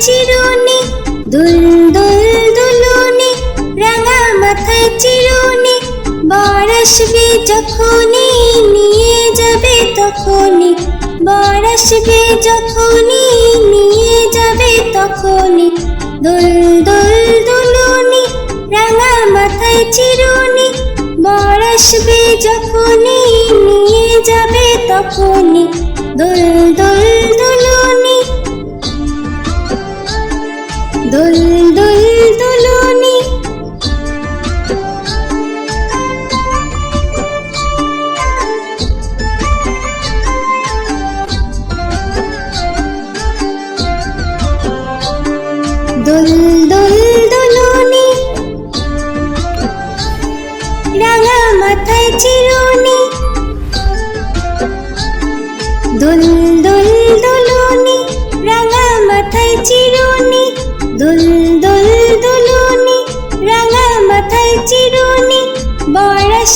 চিরুনি, দুল দুল দুলুনি, রাঙা চিরুনি যখনই নিয়ে যাবে তখনই, বর যখনই নিয়ে যাবে তখনই, দুল দুল দুলুনি, রাঙা মাথায় চিরুনি, বর যখনই নিয়ে যাবে তখনই, দুল দুল দুলুনি। দুল দুল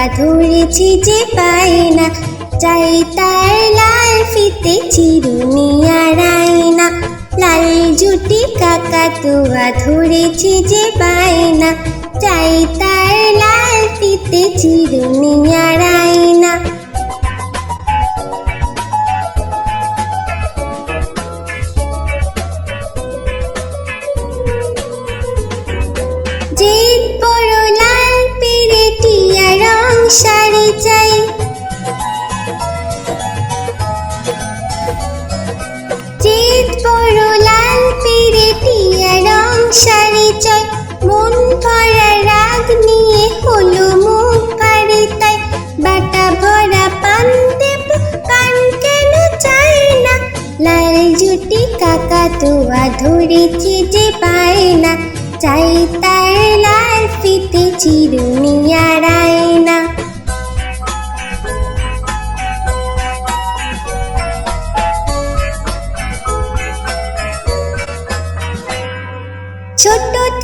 কাকাতুয়া ধরেছি যে পায় না চাই তার লাল ফিতে চিরুনি আড়ায় না লাল জুটি কাকাতুয়া ধরেছি যে পায় না চাই তার লাল ফিতে চিরুনি আড়ায় আয়না। চাই যে বড় লাল পেরেটিয়া রং চাই মন ভরা রাগ নিয়ে হলো মুখ পারে তাই। বাটা ভরা পান দেব পান কেন চাই না? লাল জুটি কাকা তোয়া ধরেছি যে পায় না। চাই তার লাল ফিতে চিরুনি আর আয়না।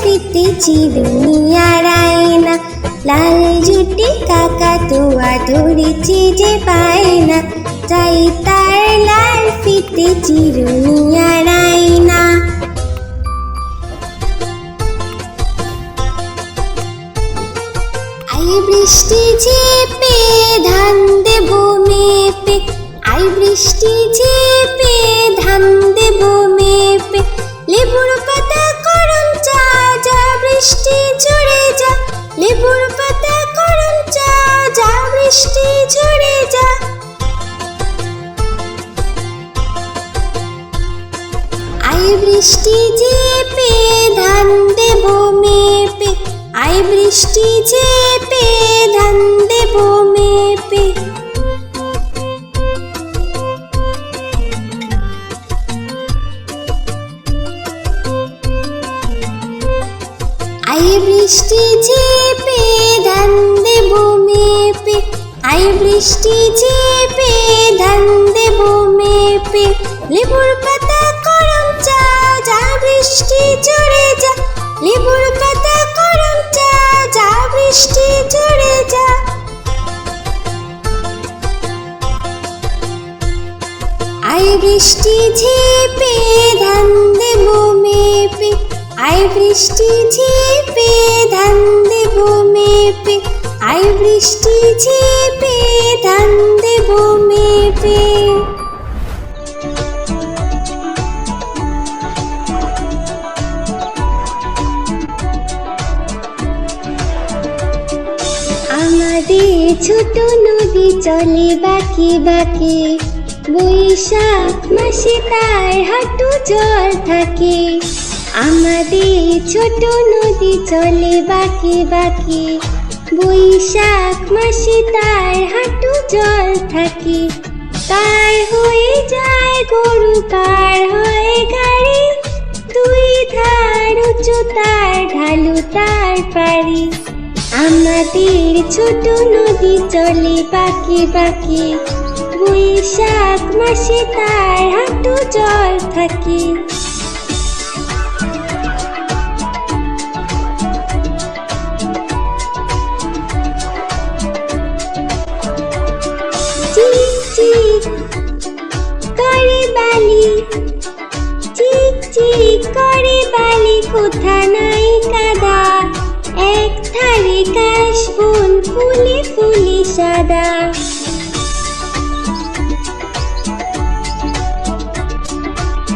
ফিতে চিরুনি আর আয়না লাল জুটি কাকা তুয়া ধরেছি যে পায় না চাই তার লাল ফিতে চিরুনি আর আয়না আই বৃষ্টি ঝেপে ধান দেব মেপে। আই বৃষ্টি ঝেপে ধান দেব মেপে। লেবুর বৃষ্টি ঝরে যা, লেবুর পাতা করম চা, যা বৃষ্টি ঝরে যা। আই বৃষ্টি ঝেপে ধান দেব মেপে আই বৃষ্টি ঝেপে ধান দেব মেপে। ঝেপে ধান দেব মেপে আই বৃষ্টি ঝেপে ধান দেব মেপে লেবুর পাতা করম চা, যা বৃষ্টি ঝরে যা। লেবুর পাতা করম চা, যা বৃষ্টি ঝরে যা। আই বৃষ্টি ঝেপে ধান দেব মেপে আই বৃষ্টি ঝেপে, ধান দেব মেপে। আই বৃষ্টি ঝেপে, ধান দেব মেপে। আমাদের ছোট নদী চলে বাকি বাকি। বৈশাখ মাসে তার হাঁটু জল থাকে। আমাদের ছোট নদী চলে বাকি বাকি। বৈশাখ মাসে তার হাঁটু জল থাকে। পার হয়ে যায় গরু, পার হয়ে গাড়ি। দুই ধার উঁচু, তার ঢালু তার পারি আমাদের ছোট নদী চলে বাকি বাকি। বৈশাখ মাসে তার হাঁটু জল থাকে। সাদা।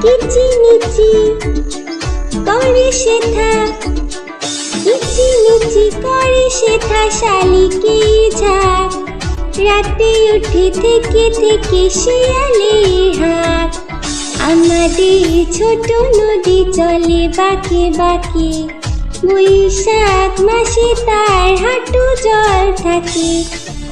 কিচিমিচি করে শেথা কিচিমিচি করে শেথা শালিকে ঝাঁক রাতে উঠে থেকে থেকে শিয়ালে হাঁক আমাদের ছোট নদী চলে বাকি বাঁকে। বৈশাখ মাসে তার হাঁটু জল থাকে।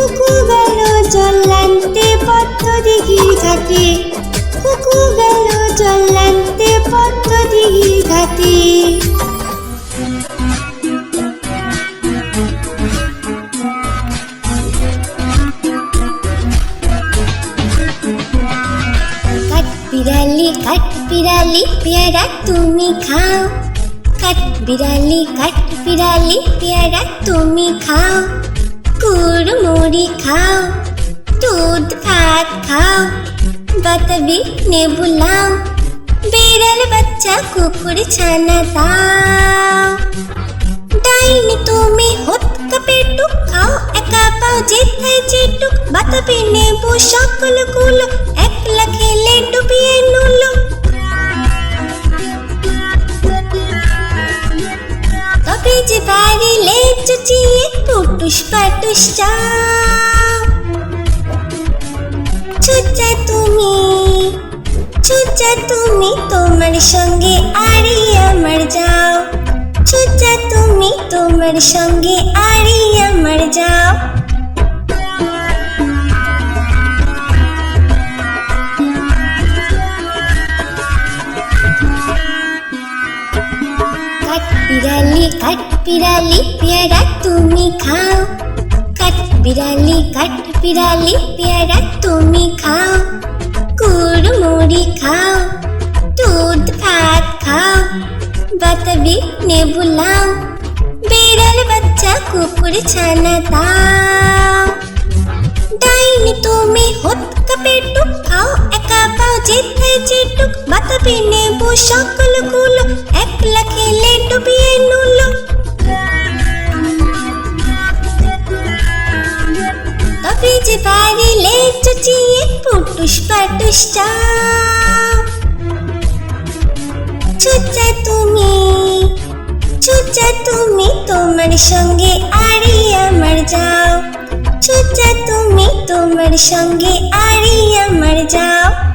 কুকু গেল জল আনতে পদ্ম দিঘির ঘাটে। কুকু গেল জল আনতে পদ্ম দিঘির ঘাটে। বিড়ালি কাঠ বিড়ালি পেয়ারা তুমি খাও। কাঠ বিড়ালি কাঠ বিড়ালি পেয়ারা তুমি খাও। কুড়মুড়ি খাও, দুধ, ভাত খাও, বাতাবি নেবু লাও, বিড়াল, বাচ্চা, কুকুর, ছানা দাও। ডাইনি তুমি হত কাপেটুক খাও, একা পাও যেথায় যেটুক, বাতাবি নেবু সকলগুলো একলা খেলে ডুবিয়ে নুলো। তবে যে বাড়িলে চুচিয়ে পুটুস পাটুস চাও চুচা তুমি চুচা তুমি তোমার সঙ্গে আরি আমার যাও। চুচা তুমি তোমার সঙ্গে আরি আমার যাও। কাঠ বিড়ালি কাঠ বিড়ালি পেয়ারা তুমি খাও কাঠ বিড়ালি কাঠ বিড়ালি পেয়ারা তুমি খাও কুড়মুড়ি খাও দুধ ভাত খাও বাতাবি নেবু লাও বিড়াল বাচ্চা কুকুর ছানা দাও ডাইনি তুমি হত কাপেটুক খাও পাও যেথায় যেটুক, বাতাবি নেবু সকলগুলো। একলা খেলে ডুবিয়ে নুলো। তবে যে বাড়িলে চুচিয়ে পুটুস পাটুস চাও চুচা তুমি চুচা তুমি তোমার সঙ্গে আরি আমার যাও। চুচা তুমি তোমার সঙ্গে আরি আমার যাও।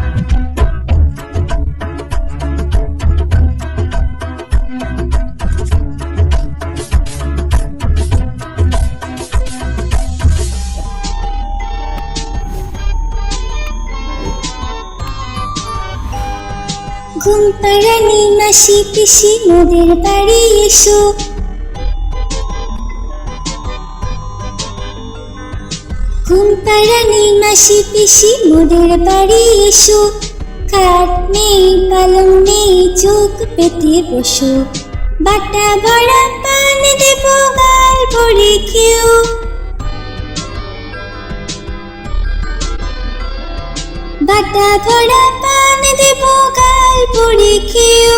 মাসি পিসি মোদের বাড়ি এসো। ঘুম পাড়ানি মাসি পিসি মোদের বাড়ি এসো। খাট নেই, পালং নেই, চোখ পেতে বসো। বাটা ভরা পান দেব, গাল ভরে খেও। বাটা ভরা পান দেব, গাল ভরে খেও।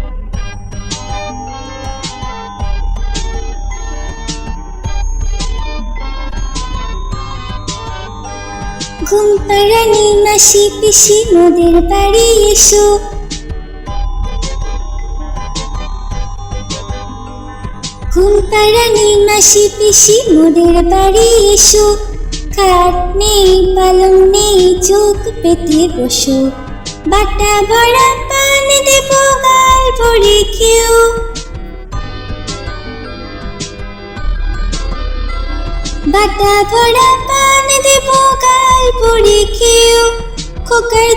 মাসি পিসি মোদের বাড়ি এসো। ঘুম পাড়ানি মাসি পিসি মোদের বাড়ি এসো। খাট নেই, পালং নেই, চোখ পেতে বসো। বাটা ভরা পান দেব, গাল ভরে খেও। বাটা ভরা পান দেব, গাল ভরে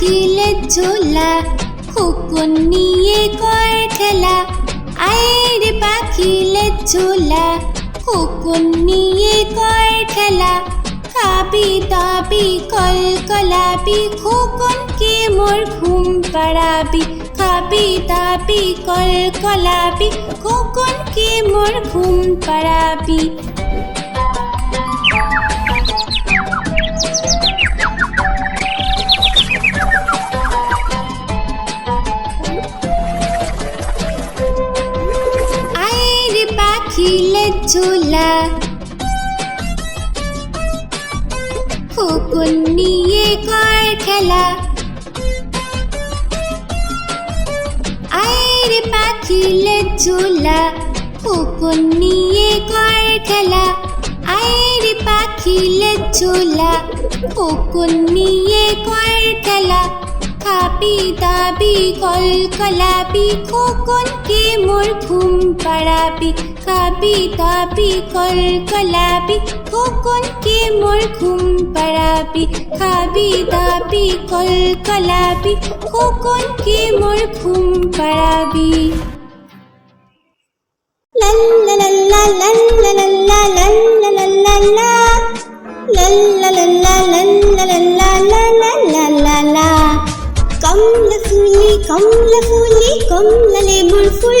পাখিলে ঝোলা, খোকন নিয়ে কর খেলা। আয়ের পাখিলে ঝোলা, খোকন নিয়ে কর খেলা। খাবি কলাবি খোকন কে মোর ঘুম পাড়াবি। খাবি কলাবি খোকন কে মোর ঘুম পাড়াবি। পাখিলে ঝোলা খোকন নিয়ে কর খেলা। আয়ের পাখিলে ঝোলা খোকন নিয়ে কর খেলা। আয়ের পাখিলে ঝোলা খোকন নিয়ে কর খেলা। খাবি দাবি কল কলাবি খোকন কে মোর ঘুম পাড়াবি। কাবি তাবি কলকলাবি খোকনকে মোর ঘুম পাড়াবি খাবি দাবি কলকলাবি খোকনকে মোর ঘুম পাড়াবি কমলা ফুলি কমলা ফুলি কমলা লেবুর ফুল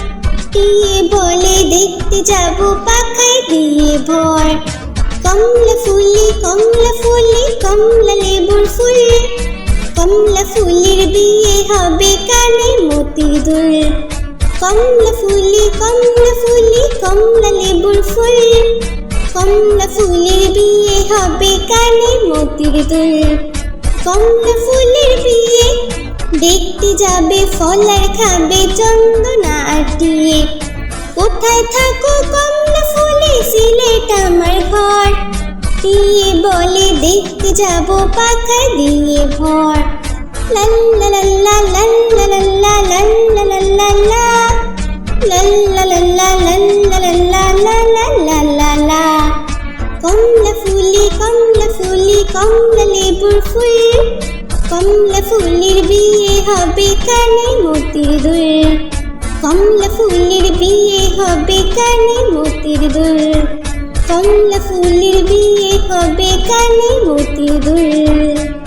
টিয়ে বলে, দেখতে যাব পাখায় দিয়ে ভর। কমলা ফুলি কমলা ফুলি, কমলা লেবুর ফুল। কমলা ফুলের বিয়ে হবে কানে মতির দুল কমলা ফুলি কমলা ফুলি, কমলা লেবুর ফুল। কমলা ফুলের বিয়ে হবে কানে মতির দুল কমলা ফুলের বিয়ে দেখতে যাবে ফলার খাবে চন্দনা আটিয়ে কোথায় থাকো কমলা ফুলে সিলেট আমার ঘর দিয়ে বলে দেখতে যাব পাখা দিয়ে ভর লাল্লা লাল্লা লাল্লা লা লাল্লা লাল্লা লা লা লা লা লা কমলা কমলা লেবুর ফুল কমলা ফুলের বিয়ে হবে কানে মতির দুল। কমলা ফুলের বিয়ে হবে কানে মতির দুল। কমলা ফুলের বিয়ে হবে কানে মতির দুল।